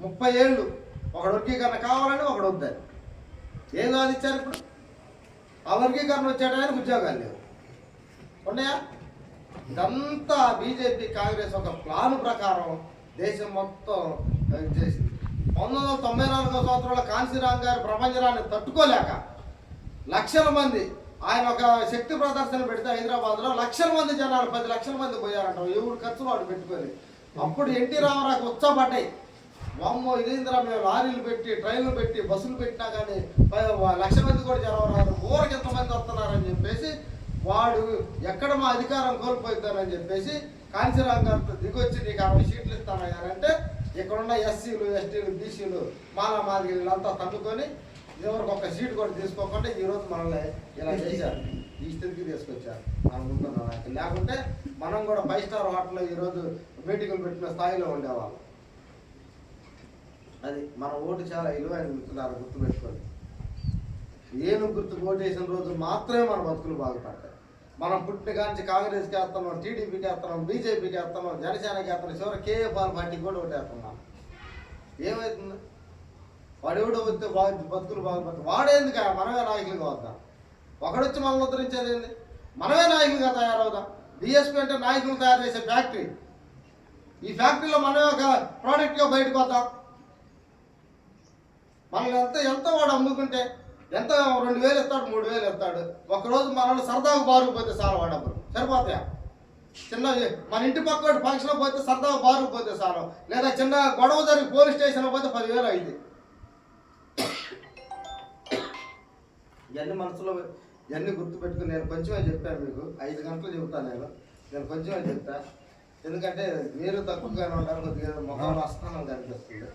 ముప్పై ఏళ్ళు. ఒకడు వర్గీకరణ కావాలని ఒకడు వద్దని. ఏం సాధించారు ఇప్పుడు? ఆ వర్గీకరణ వచ్చేటానికి ఉద్యోగాలు లేవు. ఉన్నాయా? ఇదంతా బీజేపీ కాంగ్రెస్ ఒక ప్లాన్ ప్రకారం దేశం మొత్తం చేసింది. పంతొమ్మిది వందల తొంభై నాలుగో సంవత్సరంలో కాంశీరామ్ గారు ప్రపంచరాన్ని తట్టుకోలేక లక్షల మంది ఆయన ఒక శక్తి ప్రదర్శన పెడితే హైదరాబాద్లో లక్షల మంది జనాలు పది లక్షల మంది పోయారంట. ఎవరు ఖర్చులు వాడు పెట్టుకొని. అప్పుడు ఎన్టీ రామారావుకి ఉత్సాహపడ్డాయి. వామ్మో ఇదేంద్రా మేము లారీలు పెట్టి ట్రైన్లు పెట్టి బస్సులు పెట్టినా కానీ ప- లక్ష మంది కూడా జనం రారు ఊరికి ఎంతమంది వస్తున్నారని చెప్పేసి వాడు ఎక్కడ మా అధికారం కోల్పోతానని చెప్పేసి కాంచీరామ్ గారితో దిగొచ్చి నీకు అరవై సీట్లు ఇస్తానయ్యారంటే ఇక్కడున్న ఎస్సీలు ఎస్టీలు బీసీలు మాలా మాదిరి వీళ్ళంతా తన్నుకొని ఎవరికి ఒక సీట్ కూడా తీసుకోకుండా ఈ రోజు మనల్ని ఇలా చేశారు. ఈ స్థితికి తీసుకొచ్చారు. మనం ముందున్న. లేకుంటే మనం కూడా ఫైవ్ స్టార్ హోటల్లో ఈరోజు మీటింగులు పెట్టిన స్థాయిలో ఉండేవాళ్ళం. అది మన ఓటు చాలా విలువైన మిత్రులారు గుర్తుపెట్టుకోండి. ఏను గుర్తు ఓటేసిన రోజు మాత్రమే మన బతుకులు బాగుపడతాయి. మనం పుట్టిన కాంచి కాంగ్రెస్కి వేస్తున్నాం టీడీపీకి వేస్తున్నాం బీజేపీకి వేస్తున్నాం జనసేనకి వేస్తున్నాం చివరి కేఏపాల్ పార్టీకి కూడా ఓటేస్తున్నాం. ఏమవుతుంది వాడు ఎవడో వస్తే బాగు బతుకులు బాగుపడతాయి. వాడేందుకు మనమే నాయకులుగా వద్దాం ఒకడొచ్చి మనల్ని ఉద్ధరించేది ఏంది? మనమే నాయకులుగా తయారవుదాం డిఎస్పీ అంటే నాయకులు తయారు చేసే ఫ్యాక్టరీ. ఈ ఫ్యాక్టరీలో మనమే ఒక ప్రోడక్ట్గా బయటకు వద్దాం మనల్ని ఎంత ఎంత వాడు అమ్ముకుంటే ఎంత రెండు వేలు ఇస్తాడు మూడు వేలు ఇస్తాడు. ఒకరోజు మనల్ని సరదాగా బారుకుపోతే సార్ వాడు డబ్బులు సరిపోతాయా? చిన్న మన ఇంటి పక్క ఫంక్షన్ పోతే సరదాగా బారుకుపోతే సార్ లేదా చిన్న గొడవ జరిగి పోలీస్ స్టేషన్ పోతే పదివేలు అయింది. ఇవన్నీ మనసులో ఇవన్నీ గుర్తుపెట్టుకుని నేను కొంచెమే చెప్పాను మీకు. ఐదు గంటలు చెబుతాను నేను. నేను కొంచెమే చెప్తాను ఎందుకంటే మీరు తక్కువగానే ఉంటారు కొద్దిగా మొహం అస్థానం కనిపిస్తుంది.